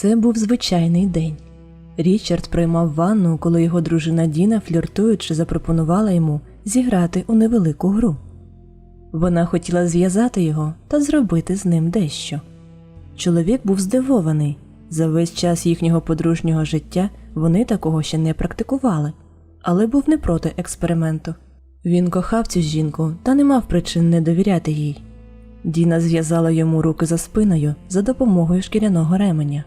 Це був звичайний день. Річард приймав ванну, коли його дружина Діна, фліртуючи, запропонувала йому зіграти у невелику гру. Вона хотіла зв'язати його та зробити з ним дещо. Чоловік був здивований. За весь час їхнього подружнього життя вони такого ще не практикували, але був не проти експерименту. Він кохав цю жінку та не мав причин не довіряти їй. Діна зв'язала йому руки за спиною за допомогою шкіряного ременя.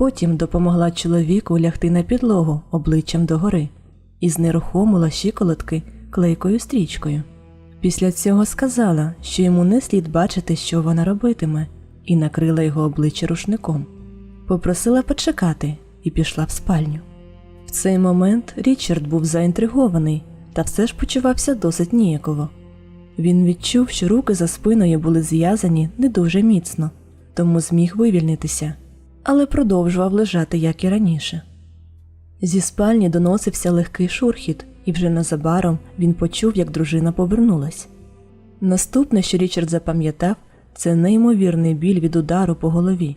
Потім допомогла чоловіку лягти на підлогу обличчям догори і знерухомила щиколотки клейкою стрічкою. Після цього сказала, що йому не слід бачити, що вона робитиме, і накрила його обличчя рушником. Попросила почекати і пішла в спальню. В цей момент Річард був заінтригований та все ж почувався досить ніяково. Він відчув, що руки за спиною були зв'язані не дуже міцно, тому зміг вивільнитися, але продовжував лежати, як і раніше. Зі спальні доносився легкий шурхіт, і вже незабаром він почув, як дружина повернулась. Наступне, що Річард запам'ятав, це неймовірний біль від удару по голові.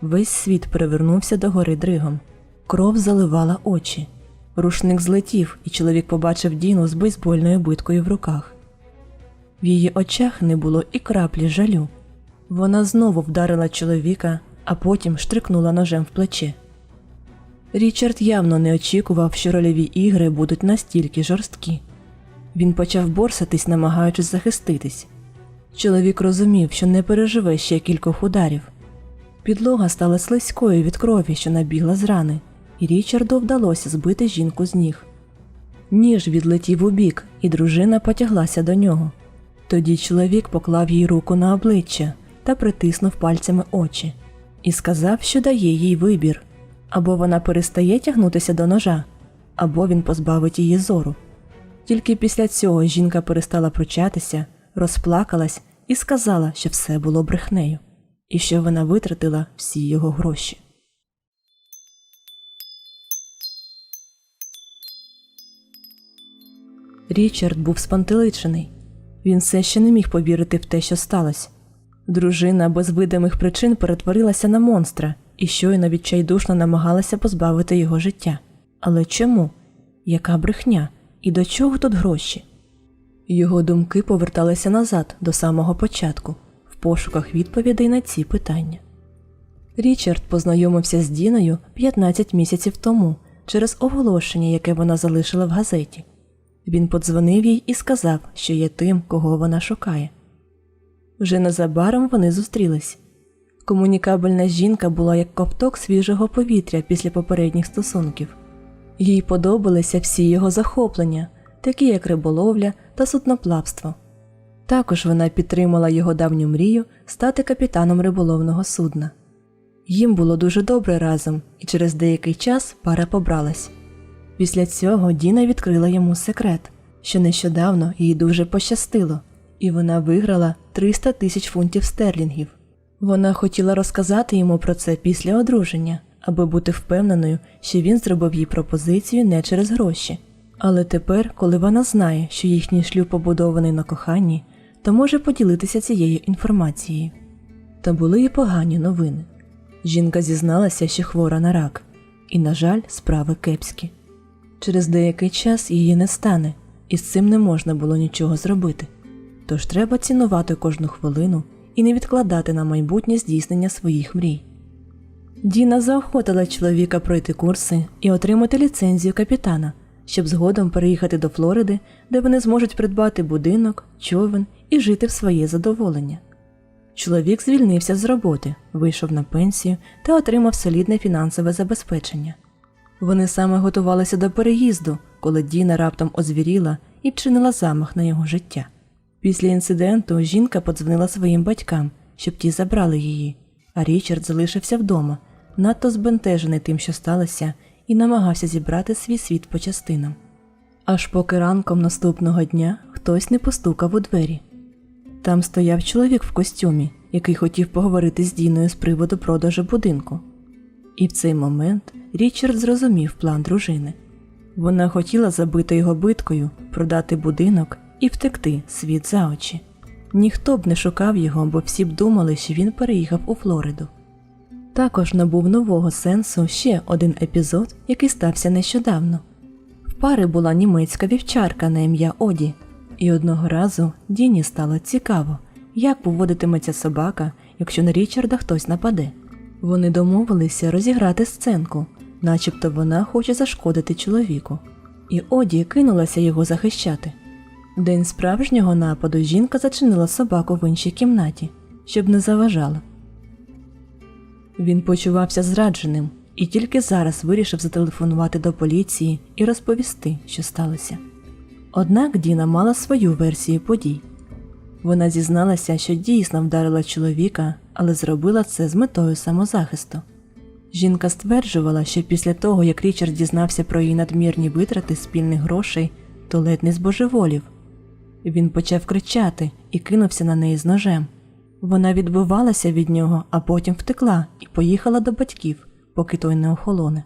Весь світ перевернувся до гори дригом. Кров заливала очі. Рушник злетів, і чоловік побачив Діну з бейсбольною биткою в руках. В її очах не було і краплі жалю. Вона знову вдарила чоловіка, а потім штрикнула ножем в плече. Річард явно не очікував, що рольові ігри будуть настільки жорсткі. Він почав борсатись, намагаючись захиститись. Чоловік розумів, що не переживе ще кількох ударів. Підлога стала слизькою від крові, що набігла з рани, і Річарду вдалося збити жінку з ніг. Ніж відлетів у бік, і дружина потяглася до нього. Тоді чоловік поклав їй руку на обличчя та притиснув пальцями очі і сказав, що дає їй вибір або вона перестає тягнутися до ножа, або він позбавить її зору. Тільки після цього жінка перестала пручатися, розплакалась і сказала, що все було брехнею, і що вона витратила всі його гроші. Річард був спантеличений. Він все ще не міг повірити в те, що сталося. Дружина без видимих причин перетворилася на монстра і щойно відчайдушно намагалася позбавити його життя. Але чому? Яка брехня? І до чого тут гроші? Його думки поверталися назад до самого початку, в пошуках відповідей на ці питання. Річард познайомився з Діною 15 місяців тому через оголошення, яке вона залишила в газеті. Він подзвонив їй і сказав, що є тим, кого вона шукає. Вже незабаром вони зустрілись. Комунікабельна жінка була як ковток свіжого повітря після попередніх стосунків. Їй подобалися всі його захоплення, такі як риболовля та судноплавство. Також вона підтримала його давню мрію стати капітаном риболовного судна. Їм було дуже добре разом, і через деякий час пара побралась. Після цього Діна відкрила йому секрет, що нещодавно їй дуже пощастило, і вона виграла 300 тисяч фунтів стерлінгів. Вона хотіла розказати йому про це після одруження, аби бути впевненою, що він зробив їй пропозицію не через гроші. Але тепер, коли вона знає, що їхній шлюб побудований на коханні, то може поділитися цією інформацією. Та були і погані новини. Жінка зізналася, що хвора на рак, і, на жаль, справи кепські. Через деякий час її не стане, і з цим не можна було нічого зробити. Тож треба цінувати кожну хвилину і не відкладати на майбутнє здійснення своїх мрій. Діна заохотила чоловіка пройти курси і отримати ліцензію капітана, щоб згодом переїхати до Флориди, де вони зможуть придбати будинок, човен і жити в своє задоволення. Чоловік звільнився з роботи, вийшов на пенсію та отримав солідне фінансове забезпечення. Вони саме готувалися до переїзду, коли Діна раптом озвіріла і вчинила замах на його життя. Після інциденту жінка подзвонила своїм батькам, щоб ті забрали її, а Річард залишився вдома, надто збентежений тим, що сталося, і намагався зібрати свій світ по частинам. Аж поки ранком наступного дня хтось не постукав у двері. Там стояв чоловік в костюмі, який хотів поговорити з Діною з приводу продажу будинку. І в цей момент Річард зрозумів план дружини. Вона хотіла забити його биткою, продати будинок і втекти світ за очі. Ніхто б не шукав його, бо всі б думали, що він переїхав у Флориду. Також набув нового сенсу ще один епізод, який стався нещодавно. В пари була німецька вівчарка на ім'я Оді, і одного разу Діні стало цікаво, як поводитиметься собака, якщо на Річарда хтось нападе. Вони домовилися розіграти сценку, начебто вона хоче зашкодити чоловіку, і Оді кинулася його захищати. День справжнього нападу жінка зачинила собаку в іншій кімнаті, щоб не заважала. Він почувався зрадженим і тільки зараз вирішив зателефонувати до поліції і розповісти, що сталося. Однак Діна мала свою версію подій. Вона зізналася, що дійсно вдарила чоловіка, але зробила це з метою самозахисту. Жінка стверджувала, що після того, як Річард дізнався про її надмірні витрати спільних грошей, то ледь не збожеволів. Він почав кричати і кинувся на неї з ножем. Вона відбивалася від нього, а потім втекла і поїхала до батьків, поки той не охолоне.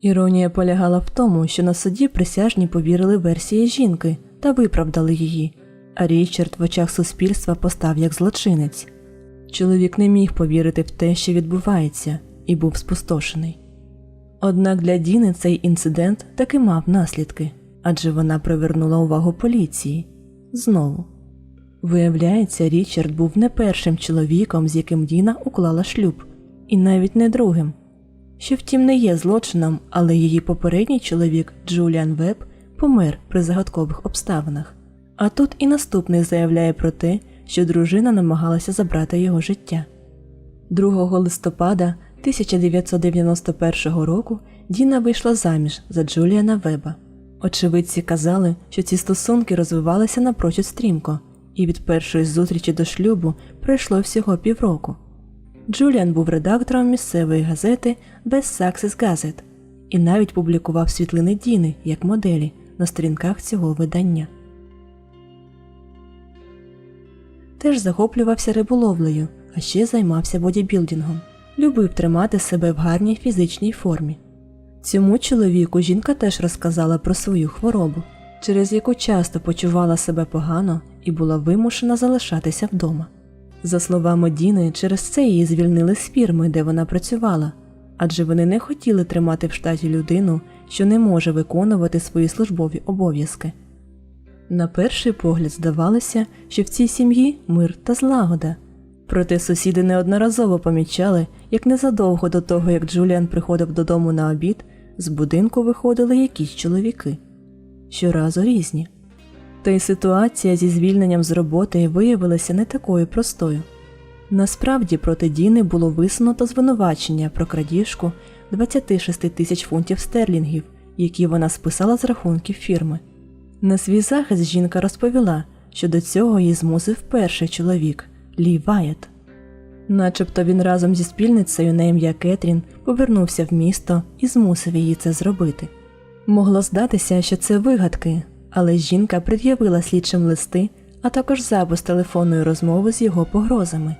Іронія полягала в тому, що на суді присяжні повірили версії жінки та виправдали її, а Річард в очах суспільства постав як злочинець. Чоловік не міг повірити в те, що відбувається, і був спустошений. Однак для Діни цей інцидент таки мав наслідки, адже вона привернула увагу поліції знову. Виявляється, Річард був не першим чоловіком, з яким Діна уклала шлюб, і навіть не другим. Що втім не є злочином, але її попередній чоловік Джуліан Веб помер при загадкових обставинах. А тут і наступний заявляє про те, що дружина намагалася забрати його життя. 2 листопада 1991 року Діна вийшла заміж за Джуліана Веба. Очевидці казали, що ці стосунки розвивалися напрочуд стрімко, і від першої зустрічі до шлюбу пройшло всього півроку. Джуліан був редактором місцевої газети Success Gazette і навіть публікував світлини Діни як моделі на сторінках цього видання. Теж захоплювався риболовлею, а ще займався бодібілдингом. Любив тримати себе в гарній фізичній формі. Цьому чоловіку жінка теж розказала про свою хворобу, через яку часто почувала себе погано і була вимушена залишатися вдома. За словами Діни, через це її звільнили з фірми, де вона працювала, адже вони не хотіли тримати в штаті людину, що не може виконувати свої службові обов'язки. На перший погляд здавалося, що в цій сім'ї мир та злагода. Проте сусіди неодноразово помічали, як незадовго до того, як Джуліан приходив додому на обід, з будинку виходили якісь чоловіки щоразу різні. Та й ситуація зі звільненням з роботи виявилася не такою простою. Насправді проти Діни було висунуто звинувачення про крадіжку 26 тисяч фунтів стерлінгів, які вона списала з рахунків фірми. На свій захист жінка розповіла, що до цього її змусив перший чоловік Лі Ваєт. Начебто він разом зі спільницею на ім'я Кетрін повернувся в місто і змусив її це зробити. Могло здатися, що це вигадки, але жінка пред'явила слідчим листи, а також запис телефонної розмови з його погрозами.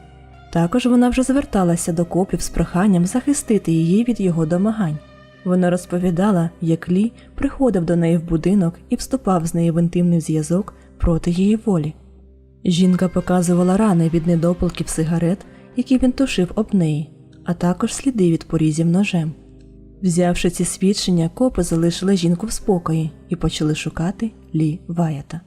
Також вона вже зверталася до копів з проханням захистити її від його домагань. Вона розповідала, як Лі приходив до неї в будинок і вступав з нею в інтимний зв'язок проти її волі. Жінка показувала рани від недопалків сигарет, які він тушив об неї, а також сліди від порізів ножем. Взявши ці свідчення, копи залишили жінку в спокої і почали шукати Лі Ваята.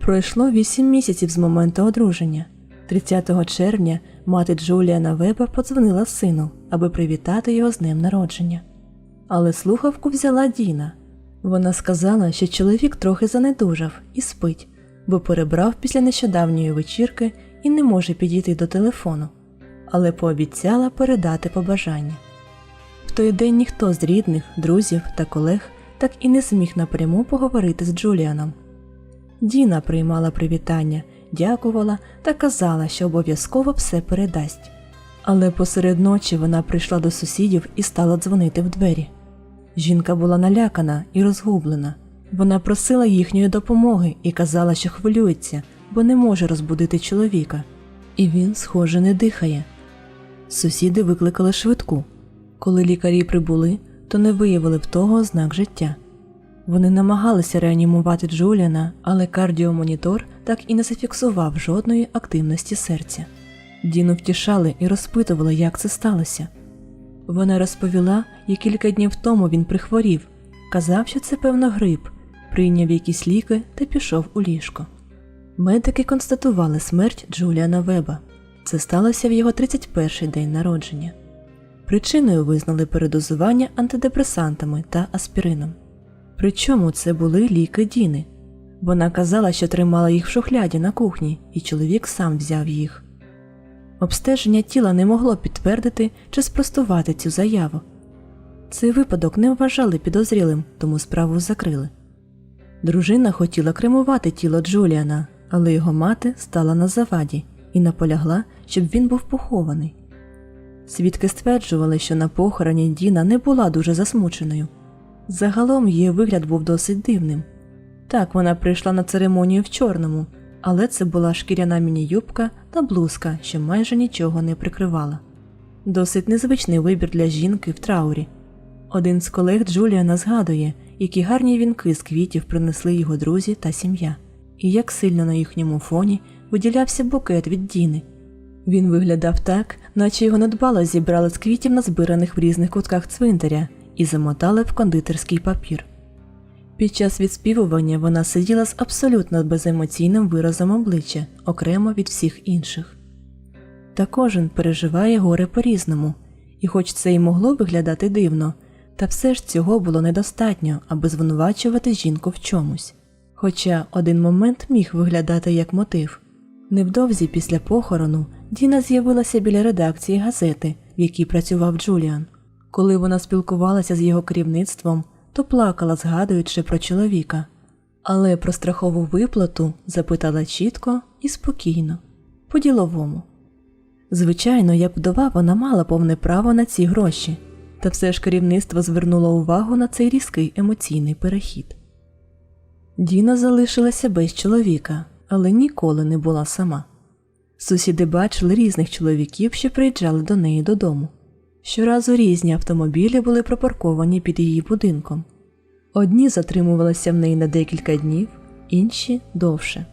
Пройшло вісім місяців з моменту одруження. 30 червня мати Джуліана Веба подзвонила сину, аби привітати його з днем народження. Але слухавку взяла Діна. Вона сказала, що чоловік трохи занедужав і спить, бо перебрав після нещодавньої вечірки і не може підійти до телефону, але пообіцяла передати побажання. В той день ніхто з рідних, друзів та колег так і не зміг напряму поговорити з Джуліаном. Діна приймала привітання, дякувала та казала, що обов'язково все передасть. Але посеред ночі вона прийшла до сусідів і стала дзвонити в двері. Жінка була налякана і розгублена. Вона просила їхньої допомоги і казала, що хвилюється, бо не може розбудити чоловіка, і він, схоже, не дихає. Сусіди викликали швидку. Коли лікарі прибули, то не виявили в того ознак життя. Вони намагалися реанімувати Джуліана, але кардіомонітор так і не зафіксував жодної активності серця. Діну втішали і розпитували, як це сталося. Вона розповіла, як кілька днів тому він прихворів, казав, що це певно грип, прийняв якісь ліки та пішов у ліжко. Медики констатували смерть Джуліана Веба. Це сталося в його 31-й день народження. Причиною визнали передозування антидепресантами та аспірином. Причому це були ліки Діни. Вона казала, що тримала їх в шухляді на кухні, і чоловік сам взяв їх. Обстеження тіла не могло підтвердити чи спростувати цю заяву. Цей випадок не вважали підозрілим, тому справу закрили. Дружина хотіла кремувати тіло Джуліана, але його мати стала на заваді і наполягла, щоб він був похований. Свідки стверджували, що на похороні Діна не була дуже засмученою. Загалом її вигляд був досить дивним. Так, вона прийшла на церемонію в чорному, але це була шкіряна міні-юбка та блузка, що майже нічого не прикривала. Досить незвичний вибір для жінки в траурі. Один з колег Джуліана згадує, які гарні вінки з квітів принесли його друзі та сім'я, і як сильно на їхньому фоні виділявся букет від Діни. Він виглядав так, наче його недбало зібрали з квітів, назбираних в різних кутках цвинтаря, і замотали в кондитерський папір. Під час відспівування вона сиділа з абсолютно беземоційним виразом обличчя, окремо від всіх інших. Та кожен переживає горе по-різному, і хоч це й могло виглядати дивно, та все ж цього було недостатньо, аби звинувачувати жінку в чомусь. Хоча один момент міг виглядати як мотив. Невдовзі після похорону Діна з'явилася біля редакції газети, в якій працював Джуліан. Коли вона спілкувалася з його керівництвом, то плакала, згадуючи про чоловіка. Але про страхову виплату запитала чітко і спокійно, по-діловому. Звичайно, як вдова вона мала повне право на ці гроші, та все ж керівництво звернуло увагу на цей різкий емоційний перехід. Діна залишилася без чоловіка, але ніколи не була сама. Сусіди бачили різних чоловіків, що приїжджали до неї додому. Щоразу різні автомобілі були припарковані під її будинком. Одні затримувалися в неї на декілька днів, інші довше.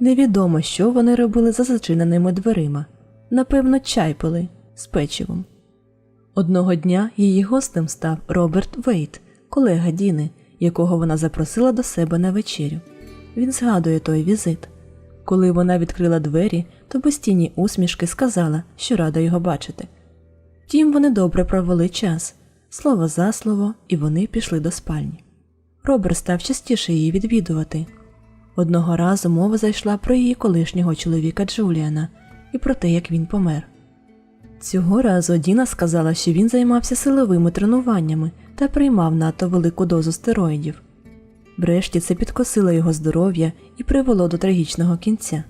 Невідомо, що вони робили за зачиненими дверима. Напевно, чай пили з печивом. Одного дня її гостем став Роберт Вейт, колега Діни, якого вона запросила до себе на вечерю. Він згадує той візит. Коли вона відкрила двері, то без тіні усмішки сказала, що рада його бачити. Втім, вони добре провели час, слово за слово, і вони пішли до спальні. Роберт став частіше її відвідувати. Одного разу мова зайшла про її колишнього чоловіка Джуліана і про те, як він помер. Цього разу Діна сказала, що він займався силовими тренуваннями та приймав надто велику дозу стероїдів. Врешті це підкосило його здоров'я і привело до трагічного кінця.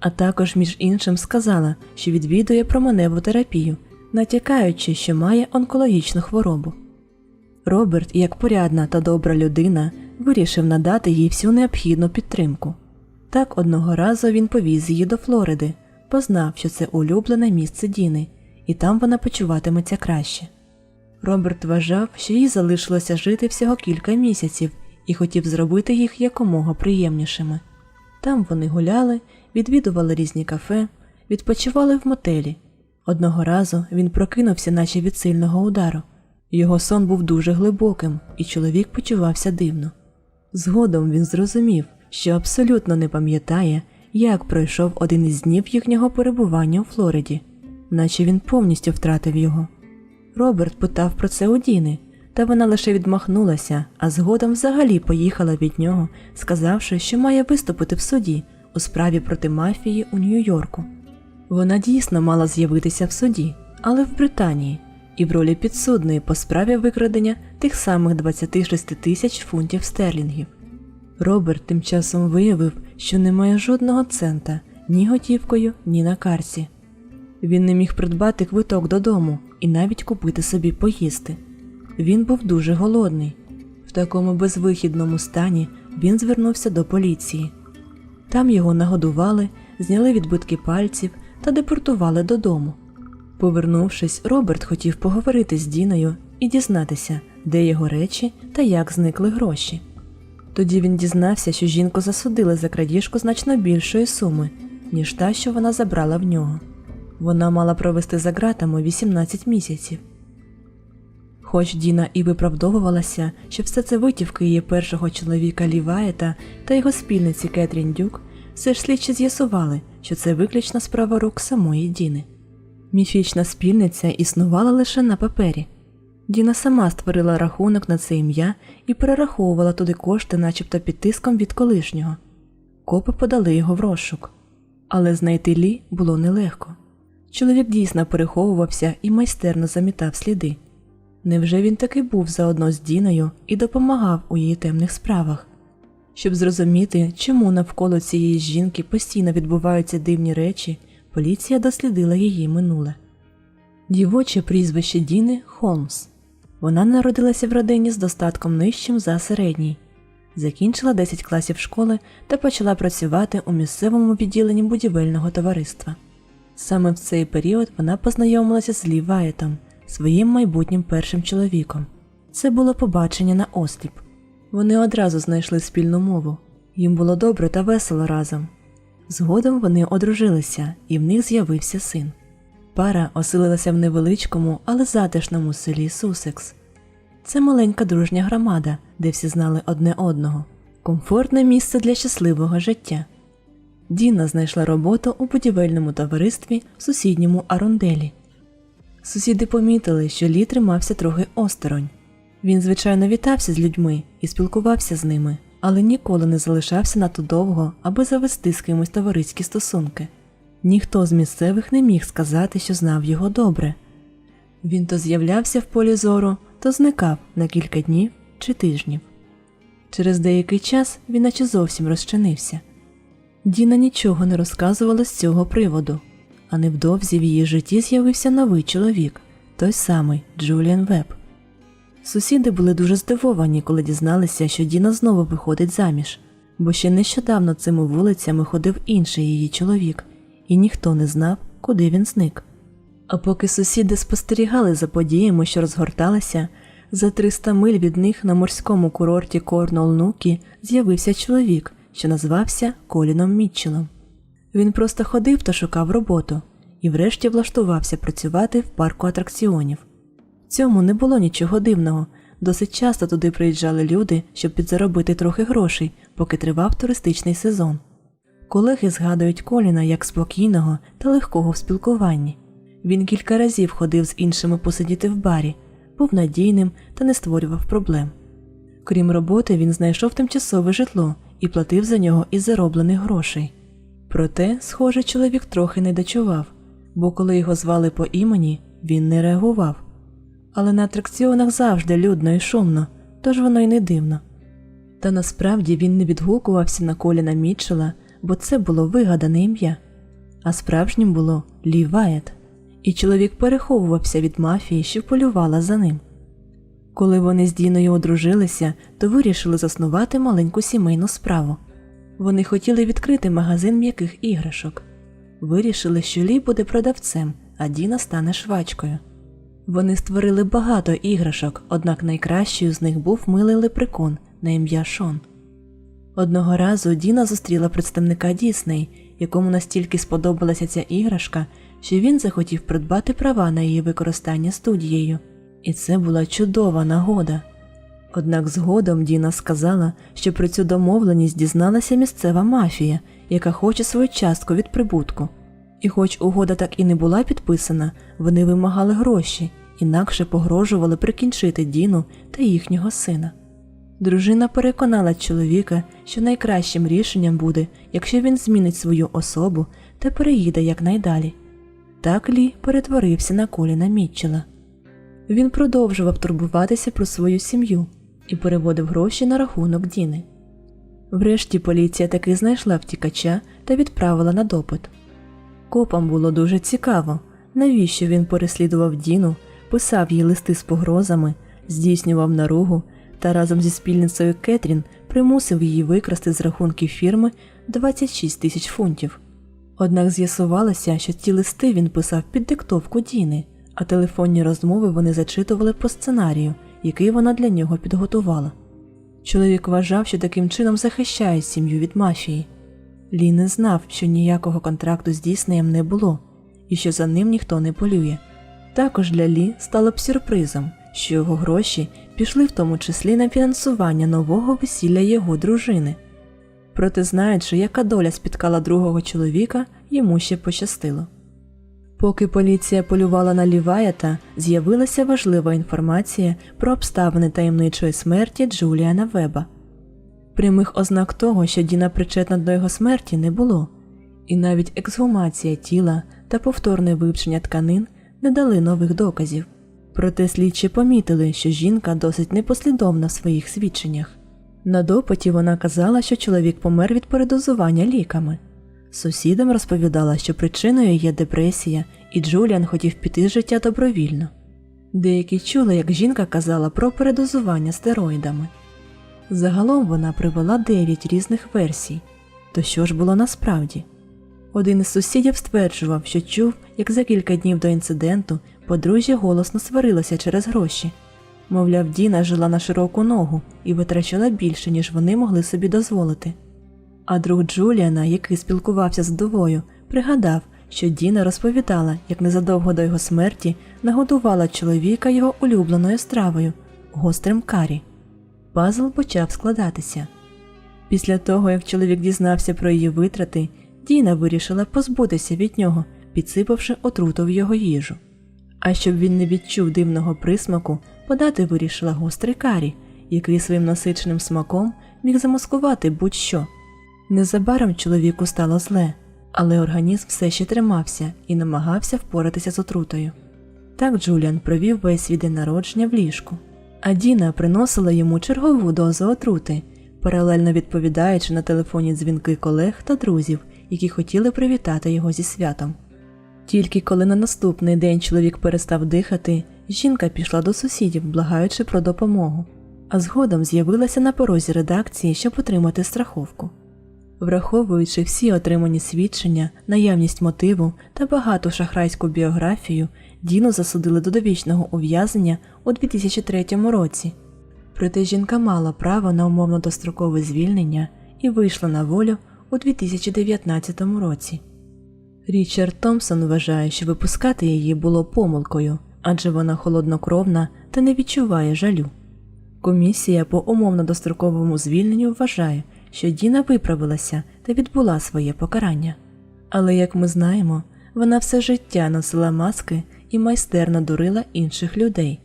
А також, між іншим, сказала, що відвідує променеву терапію, натякаючи, що має онкологічну хворобу. Роберт, як порядна та добра людина, вирішив надати їй всю необхідну підтримку. Так одного разу він повіз її до Флориди, познав, що це улюблене місце Діни, і там вона почуватиметься краще. Роберт вважав, що їй залишилося жити всього кілька місяців і хотів зробити їх якомога приємнішими. Там вони гуляли, відвідували різні кафе, відпочивали в мотелі. Одного разу він прокинувся, наче від сильного удару. Його сон був дуже глибоким, і чоловік почувався дивно. Згодом він зрозумів, що абсолютно не пам'ятає, як пройшов один із днів їхнього перебування у Флориді, наче він повністю втратив його. Роберт питав про це у Діни, та вона лише відмахнулася, а згодом взагалі поїхала від нього, сказавши, що має виступити в суді у справі проти мафії у Нью-Йорку. Вона дійсно мала з'явитися в суді, але в Британії, і в ролі підсудної по справі викрадення тих самих 26 тисяч фунтів стерлінгів. Роберт тим часом виявив, що не має жодного цента ні готівкою, ні на карці. Він не міг придбати квиток додому і навіть купити собі поїсти. Він був дуже голодний. В такому безвихідному стані він звернувся до поліції. Там його нагодували, зняли відбитки пальців та депортували додому. Повернувшись, Роберт хотів поговорити з Діною і дізнатися, де його речі та як зникли гроші. Тоді він дізнався, що жінку засудили за крадіжку значно більшої суми, ніж та, що вона забрала в нього. Вона мала провести за ґратами 18 місяців. Хоч Діна і виправдовувалася, що все це витівки її першого чоловіка Ліваєта та його спільниці Кетрін Дюк, все ж слідчі з'ясували, що це виключна справа рук самої Діни. Міфічна спільниця існувала лише на папері. Діна сама створила рахунок на це ім'я і перераховувала туди кошти, начебто під тиском від колишнього. Копи подали його в розшук. Але знайти Лі було нелегко. Чоловік дійсно переховувався і майстерно замітав сліди. Невже він таки був заодно з Діною і допомагав у її темних справах? Щоб зрозуміти, чому навколо цієї жінки постійно відбуваються дивні речі, поліція дослідила її минуле. Дівоче прізвище Діни Холмс. Вона народилася в родині з достатком нижчим за середній. Закінчила 10 класів школи та почала працювати у місцевому відділенні будівельного товариства. Саме в цей період вона познайомилася з Лі Ваєтом, своїм майбутнім першим чоловіком. Це було побачення на осліп. Вони одразу знайшли спільну мову. Їм було добре та весело разом. Згодом вони одружилися, і в них з'явився син. Пара оселилася в невеличкому, але затишному селі Сусекс. Це маленька дружня громада, де всі знали одне одного, комфортне місце для щасливого життя. Діна знайшла роботу у будівельному товаристві в сусідньому Аронделі. Сусіди помітили, що Лі тримався трохи осторонь. Він, звичайно, вітався з людьми і спілкувався з ними, але ніколи не залишався надто довго, аби завести з кимось товариські стосунки. Ніхто з місцевих не міг сказати, що знав його добре. Він то з'являвся в полі зору, то зникав на кілька днів чи тижнів. Через деякий час він наче зовсім розчинився. Діна нічого не розказувала з цього приводу, а невдовзі в її житті з'явився новий чоловік, той самий Джуліан Веб. Сусіди були дуже здивовані, коли дізналися, що Діна знову виходить заміж, бо ще нещодавно цими вулицями ходив інший її чоловік, і ніхто не знав, куди він зник. А поки сусіди спостерігали за подіями, що розгорталися, за 300 миль від них на морському курорті Корнол-Нукі з'явився чоловік, що назвався Коліном Мітчелом. Він просто ходив та шукав роботу і врешті влаштувався працювати в парку атракціонів. В цьому не було нічого дивного. Досить часто туди приїжджали люди, щоб підзаробити трохи грошей, поки тривав туристичний сезон. Колеги згадують Коліна як спокійного та легкого в спілкуванні. Він кілька разів ходив з іншими посидіти в барі, був надійним та не створював проблем. Крім роботи, він знайшов тимчасове житло і платив за нього із зароблених грошей. Проте, схоже, чоловік трохи не дочував, бо коли його звали по імені, він не реагував. Але на атракціонах завжди людно і шумно, тож воно й не дивно. Та насправді він не відгукувався на коліна Мітчела, бо це було вигадане ім'я, а справжнім було Лі Ваєт, і чоловік переховувався від мафії, що полювала за ним. Коли вони з Діною одружилися, то вирішили заснувати маленьку сімейну справу. Вони хотіли відкрити магазин м'яких іграшок. Вирішили, що Лі буде продавцем, а Діна стане швачкою. Вони створили багато іграшок, однак найкращою з них був милий лепрекон на ім'я Шон. Одного разу Діна зустріла представника Дісней, якому настільки сподобалася ця іграшка, що він захотів придбати права на її використання студією. І це була чудова нагода. Однак згодом Діна сказала, що про цю домовленість дізналася місцева мафія, яка хоче свою частку від прибутку. І хоч угода так і не була підписана, вони вимагали гроші, інакше погрожували прикінчити Діну та їхнього сина. Дружина переконала чоловіка, що найкращим рішенням буде, якщо він змінить свою особу та переїде якнайдалі. Так Лі перетворився на коліна Мітчела. Він продовжував турбуватися про свою сім'ю і переводив гроші на рахунок Діни. Врешті поліція таки знайшла втікача та відправила на допит. Копам було дуже цікаво, навіщо він переслідував Діну, писав їй листи з погрозами, здійснював наругу та разом зі спільницею Кетрін примусив її викрасти з рахунків фірми 26 тисяч фунтів. Однак з'ясувалося, що ці листи він писав під диктовку Діни, а телефонні розмови вони зачитували по сценарію, який вона для нього підготувала. Чоловік вважав, що таким чином захищає сім'ю від мафії. Лі не знав, що ніякого контракту з Діснеєм не було і що за ним ніхто не полює. Також для Лі стало б сюрпризом, що його гроші пішли в тому числі на фінансування нового весілля його дружини. Проте, знаючи, яка доля спіткала другого чоловіка, йому ще пощастило. Поки поліція полювала на Ліваєта, з'явилася важлива інформація про обставини таємничої смерті Джуліана Веба. Прямих ознак того, що Діна причетна до його смерті, не було, і навіть ексгумація тіла та повторне вивчення тканин не дали нових доказів. Проте слідчі помітили, що жінка досить непослідовна в своїх свідченнях. На допиті вона казала, що чоловік помер від передозування ліками. Сусідам розповідала, що причиною є депресія, і Джуліан хотів піти з життя добровільно. Деякі чули, як жінка казала про передозування стероїдами. Загалом вона привела дев'ять різних версій. То що ж було насправді? Один із сусідів стверджував, що чув, як за кілька днів до інциденту подружжя голосно сварилося через гроші. Мовляв, Діна жила на широку ногу і витрачала більше, ніж вони могли собі дозволити. А друг Джуліана, який спілкувався з вдовою, пригадав, що Діна розповідала, як незадовго до його смерті нагодувала чоловіка його улюбленою стравою гострим карі. Пазл почав складатися. Після того, як чоловік дізнався про її витрати, Діна вирішила позбутися від нього, підсипавши отруту в його їжу. А щоб він не відчув дивного присмаку, подати вирішила гострий карі, який своїм насиченим смаком міг замаскувати будь-що. Незабаром чоловіку стало зле, але організм все ще тримався і намагався впоратися з отрутою. Так Джуліан провів весь свій день народження в ліжку, а Діна приносила йому чергову дозу отрути, паралельно відповідаючи на телефонні дзвінки колег та друзів, які хотіли привітати його зі святом. Тільки коли на наступний день чоловік перестав дихати, жінка пішла до сусідів, благаючи про допомогу, а згодом з'явилася на порозі редакції, щоб отримати страховку. Враховуючи всі отримані свідчення, наявність мотиву та багату шахрайську біографію, Діну засудили до довічного ув'язнення у 2003 році. Проте жінка мала право на умовно дострокове звільнення і вийшла на волю у 2019 році. Річард Томпсон вважає, що випускати її було помилкою, адже вона холоднокровна та не відчуває жалю. Комісія по умовно достроковому звільненню вважає, що Діна виправилася та відбула своє покарання. Але, як ми знаємо, вона все життя носила маски і майстерно дурила інших людей.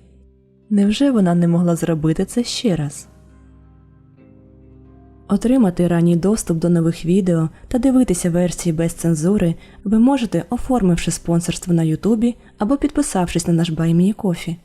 Невже вона не могла зробити це ще раз? Отримати ранній доступ до нових відео та дивитися версії без цензури ви можете, оформивши спонсорство на Ютубі або підписавшись на наш Баймії Кофі.